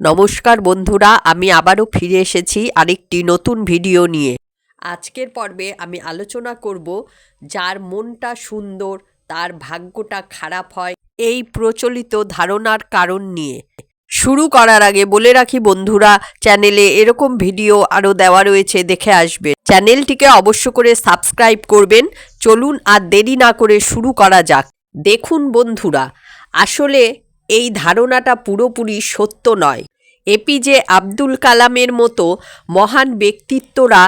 নমস্কার বন্ধুরা, আমি আবারও ফিরে এসেছি আরেকটি নতুন ভিডিও নিয়ে। আজকের পর্বে আমি আলোচনা করব যার মনটা সুন্দর, তার ভাগ্যটা খারাপ হয়, এই প্রচলিত ধারণার কারণ নিয়ে। শুরু করার আগে বলে রাখি বন্ধুরা, চ্যানেলে এরকম ভিডিও আরও দেওয়া রয়েছে, দেখে আসবে চ্যানেলটিকে অবশ্য করে সাবস্ক্রাইব করবেন। চলুন আর দেরি না করে শুরু করা যাক। দেখুন বন্ধুরা, আসলে এই ধারণাটা পুরোপুরি সত্য নয়। এপিজে আব্দুল কালামের মতো মহান ব্যক্তিত্বরা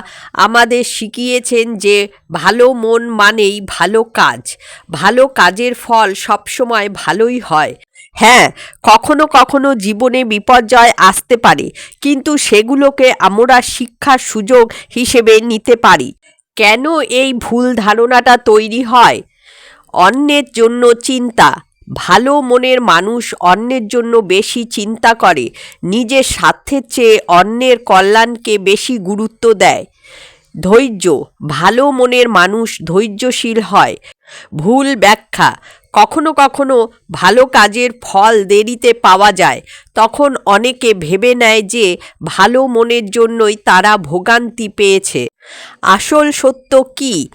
আমাদের শিখিয়েছেন যে ভালো মন মানেই ভালো কাজ। ভালো কাজের ফল সবসময় ভালোই হয়। হ্যাঁ কখনো কখনো জীবনে বিপর্যয় আসতে পারে, কিন্তু সেগুলোকে আমরা শিক্ষার সুযোগ হিসেবে নিতে পারি। কেন এই ভুল ধারণাটা তৈরি হয়? অন্যের জন্য চিন্তা। ভালো মনের মানুষ অন্যের জন্য বেশি চিন্তা করে, নিজের স্বার্থের চেয়ে অন্যের কল্যাণকে বেশি গুরুত্ব দেয়। ধৈর্য, ভালো মনের মানুষ ধৈর্যশীল হয়। ভুল ব্যাখ্যা, কখনো কখনো ভালো কাজের ফল দেরিতে পাওয়া যায়, তখন অনেকে ভেবে নেয় যে ভালো মনের জন্যই তারা ভোগান্তি পেয়েছে। আসল সত্য কী?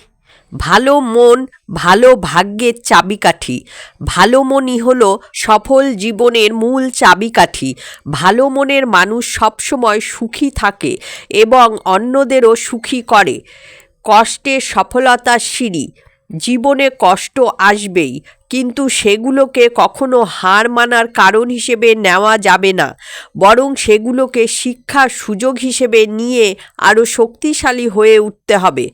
ভালো মন, ভালো ভাগ্যের চাবিকাঠি। ভালো মনই হল সফল জীবনের মূল চাবিকাঠি। ভালো মনের মানুষ সবসময় সুখী থাকে এবং অন্যদেরও সুখী করে। কষ্টের সফলতার সিঁড়ি। জীবনে কষ্ট আসবেই, কিন্তু সেগুলোকে কখনো হার মানার কারণ হিসেবে নেওয়া যাবে না। বরং সেগুলোকে শিক্ষার সুযোগ হিসেবে নিয়ে আরও শক্তিশালী হয়ে উঠতে হবে।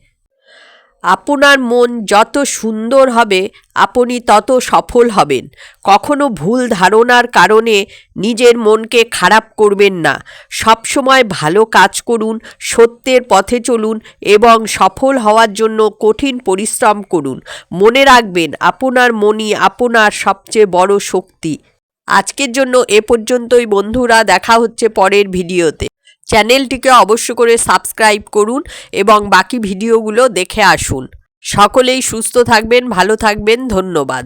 আপনার মন যত সুন্দর হবে, আপনি তত সফল হবেন। কখনো ভুল ধারণার কারণে নিজের মনকে খারাপ করবেন না। সবসময় ভালো কাজ করুন, সত্যের পথে চলুন এবং সফল হওয়ার জন্য কঠিন পরিশ্রম করুন। মনে রাখবেন, আপনার মনই আপনার সবচেয়ে বড় শক্তি। আজকের জন্য এ পর্যন্তই বন্ধুরা, দেখা হচ্ছে পরের ভিডিওতে। চ্যানেলটিকে অবশ্য করে সাবস্ক্রাইব করুন এবং বাকি ভিডিওগুলো দেখে আসুন। সকলেই সুস্থ থাকবেন, ভালো থাকবেন, ধন্যবাদ।